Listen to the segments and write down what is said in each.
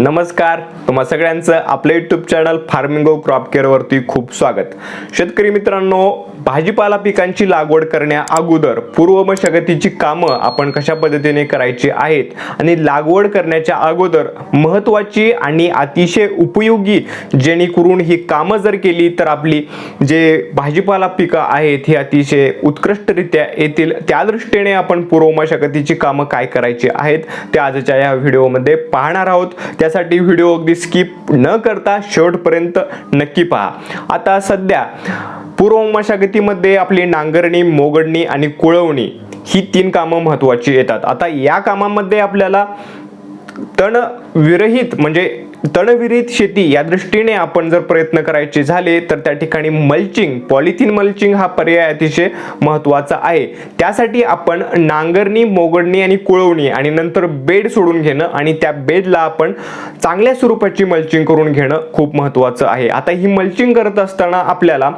नमस्कार तुम्हा सगळ्यांचं आपलं युट्यूब चॅनल फार्मिंगो क्रॉप केअरवरती खूप स्वागत. शेतकरी मित्रांनो भाजीपाला पिकांची लागवड करण्या अगोदर पूर्व मशागतीची कामं आपण कशा पद्धतीने करायची आहेत आणि लागवड करण्याच्या अगोदर महत्त्वाची आणि अतिशय उपयोगी जेणेकरून ही कामं जर केली तर आपली जे भाजीपाला पिकं आहेत ही अतिशय उत्कृष्टरित्या येतील. त्या दृष्टीने आपण पूर्व मशागतीची कामं काय करायची आहेत ते आजच्या या व्हिडिओमध्ये पाहणार आहोत. त्या त्यासाठी व्हिडिओ अगदी स्किप न करता शेवटपर्यंत नक्की पहा. आता सध्या पूर्व मशागतीमध्ये आपली नांगरणी मोगडणी आणि कुळवणी ही तीन कामं महत्त्वाची येतात. आता या कामामध्ये आपल्याला तण विरहित म्हणजे तणविरहित शेती या दृष्टीने आपण जर प्रयत्न करायचे झाले तर त्या ठिकाणी मल्चिंग पॉलिथिन मल्चिंग हा पर्याय अतिशय महत्त्वाचा आहे. त्यासाठी आपण नांगरणी मोगडणी आणि कुळवणी आणि नंतर बेड सोडून घेणं आणि त्या बेडला आपण चांगल्या स्वरूपाची मल्चिंग करून घेणं खूप महत्त्वाचं आहे. आता ही मल्चिंग करत असताना आपल्याला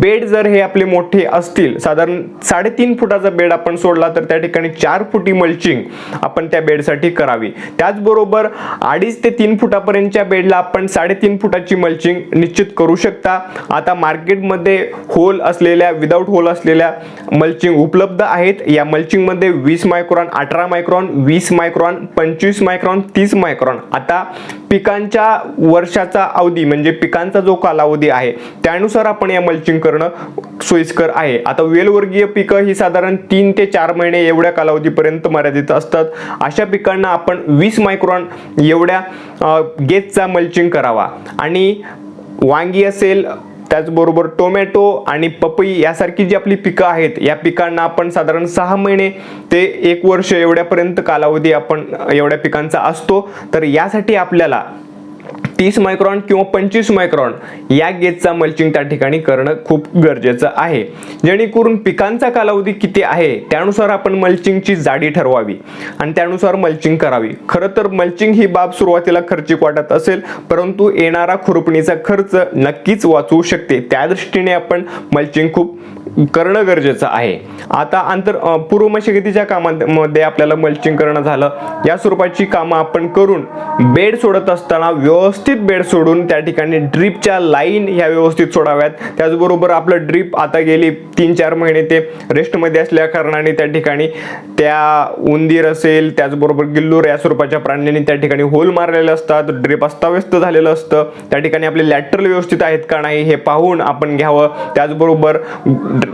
बेड जर हे आपले मोठे असतील साधारण साडेतीन फुटाचा बेड आपण सोडला तर त्या ठिकाणी चार फुटी मल्चिंग आपण त्या बेडसाठी करावी. त्याचबरोबर अडीच ते तीन फुटापर्यंतच्या बेडला आपण साडेतीन फुटाची मल्चिंग निश्चित करू शकता. आता मार्केटमध्ये होल असलेल्या विदाऊट होल असलेल्या मल्चिंग उपलब्ध आहेत. या मल्चिंगमध्ये वीस मायक्रॉन अठरा मायक्रॉन वीस मायक्रॉन पंचवीस मायक्रॉन तीस मायक्रॉन आता पिकांच्या वर्षाचा अवधी म्हणजे पिकांचा जो कालावधी आहे त्यानुसार आपण या मल्चिंग करणं सोयीस्कर आहे. आता वेलवर्गीय पिकं ही साधारण तीन ते चार महिने एवढ्या कालावधीपर्यंत मर्यादित असतात. अशा पिकांना आपण वीस मायक्रॉन एवढ्या गेजचा मल्चिंग करावा. आणि वांगी असेल त्याचबरोबर टोमॅटो आणि पपई यासारखी जी आपली पिकं आहेत या पिकांना आपण साधारण सहा महिने ते एक वर्ष एवढ्यापर्यंत कालावधी आपण एवढ्या पिकांचा असतो. तर यासाठी आपल्याला तीस मायक्रॉन किंवा पंचवीस मायक्रॉन या गेजचा मल्चिंग त्या ठिकाणी करणं खूप गरजेचं आहे. जेणेकरून पिकांचा कालावधी किती आहे त्यानुसार आपण मल्चिंगची जाडी ठरवावी आणि त्यानुसार मल्चिंग करावी. खरं तर मल्चिंग ही बाब सुरुवातीला खर्चिक वाटत असेल परंतु येणारा खुरपणीचा खर्च नक्कीच वाचवू शकते. त्या दृष्टीने आपण मल्चिंग खूप करणं गरजेचं आहे. आता आंतर पूर्व मशागतीच्या कामामध्ये आपल्याला मल्चिंग करणं झालं. या स्वरूपाची कामं आपण करून बेड सोडत असताना व्यवस्थित बेड सोडून त्या ठिकाणी ड्रीपच्या लाईन ह्या व्यवस्थित सोडाव्यात. त्याचबरोबर आपलं ड्रीप आता गेली तीन चार महिने ते रेस्टमध्ये असल्या कारणाने त्या ठिकाणी त्या उंदीर असेल त्याचबरोबर गिल्लूर या स्वरूपाच्या प्राण्यांनी त्या ठिकाणी होल मारलेले असतात. ड्रीप अस्ताव्यस्त झालेलं असतं. त्या ठिकाणी आपले लॅटरल व्यवस्थित आहेत का नाही हे पाहून आपण घ्यावं. त्याचबरोबर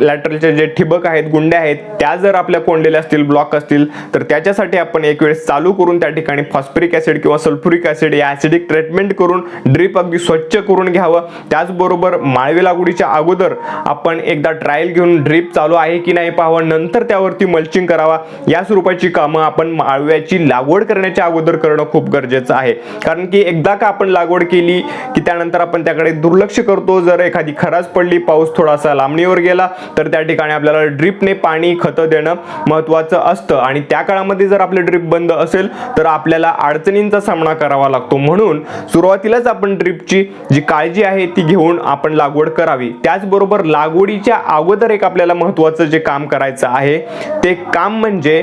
लॅटरलचे जे ठिबक आहेत गुंड्या आहेत त्या जर आपल्या कोंडलेल्या असतील ब्लॉक असतील तर त्याच्यासाठी आपण एक वेळेस चालू करून त्या ठिकाणी फॉस्फरिक ऍसिड किंवा सल्फ्युरिक ऍसिड या ऍसिडिक ट्रीटमेंट करून ड्रीप अगदी स्वच्छ करून घ्यावं. त्याचबरोबर माळवे लागवडीच्या अगोदर आपण एकदा ट्रायल घेऊन ड्रीप चालू आहे की नाही पाहावं नंतर त्यावरती मल्चिंग करावा. या स्वरूपाची कामं आपण माळव्याची लागवड करण्याच्या अगोदर करणं खूप गरजेचं आहे. कारण की एकदा का आपण लागवड केली की त्यानंतर आपण त्याकडे दुर्लक्ष करतो. जर एखादी खराज पडली पाऊस थोडासा लांबणीवर गेला तर त्या ठिकाणी आपल्याला ड्रीपने पाणी खतं देणं महत्त्वाचं असतं. आणि त्या काळामध्ये जर आपलं ड्रीप बंद असेल तर आपल्याला अडचणींचा सामना करावा लागतो. म्हणून सुरुवातीलाच आपण ड्रीपची जी काळजी आहे ती घेऊन आपण लागवड करावी. त्याचबरोबर लागवडीच्या अगोदर एक आपल्याला महत्त्वाचं जे काम करायचं आहे ते काम म्हणजे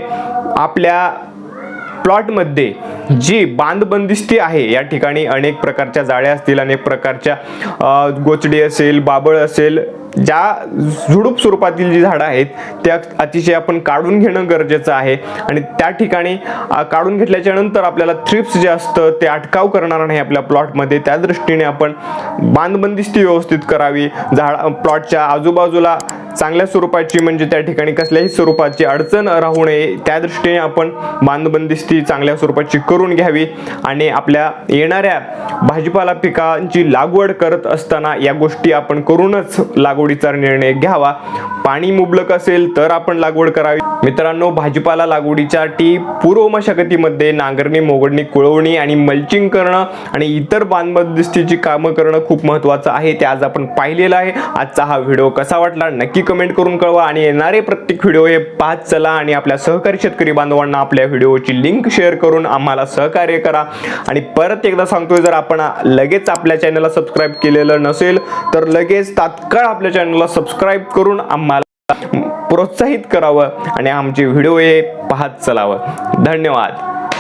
आपल्या प्लॉटमध्ये जी बांधबंदिस्ती आहे या ठिकाणी अनेक प्रकारच्या जाळ्या असतील अनेक प्रकारच्या गोचडी असेल बाबळ असेल ज्या झुडूप स्वरूपातील जी झाडं आहेत त्या अतिशय आपण काढून घेणं गरजेचं आहे. आणि त्या ठिकाणी काढून घेतल्याच्या नंतर आपल्याला थ्रिप्स जे असतं ते अटकाव करणार नाही आपल्या प्लॉटमध्ये त्या दृष्टीने आपण बांधबंदिस्ती व्यवस्थित करावी. झाड प्लॉटच्या आजूबाजूला चांगल्या स्वरूपाची म्हणजे त्या ठिकाणी कसल्याही स्वरूपाची अडचण राहू नये. त्या दृष्टीने आपण बांधबंदिस्ती चांगल्या स्वरूपाची करून घ्यावी आणि आपल्या येणाऱ्या भाजीपाला पिकांची लागवड करत असताना या गोष्टी आपण करूनच लागवडीचा निर्णय घ्यावा. पाणी मुबलक असेल तर आपण लागवड करावी. मित्रांनो भाजीपाला लागवडीसाठी पूर्व मशागतीमध्ये नांगरणी मोगडणी कुळवणी आणि मल्चिंग करणं आणि इतर बांधबंदिस्तीची कामं करणं खूप महत्त्वाचं आहे. ते आज आपण पाहिलेलं आहे. आजचा हा व्हिडिओ कसा वाटला? नक्की नक्की कमेंट करून कळवा आणि येणारे प्रत्येक व्हिडिओ हे पाहत चला आणि आपल्या सहकारी शेतकरी बांधवांना आपल्या व्हिडिओची लिंक शेअर करून आम्हाला सहकार्य करा. आणि परत एकदा सांगतोय जर आपण लगेच आपल्या चॅनलला सबस्क्राईब केलेलं नसेल तर लगेच तात्काळ आपल्या चॅनलला सबस्क्राईब करून आम्हाला प्रोत्साहित करावं आणि आमचे व्हिडिओ हे पाहत चलावं. धन्यवाद.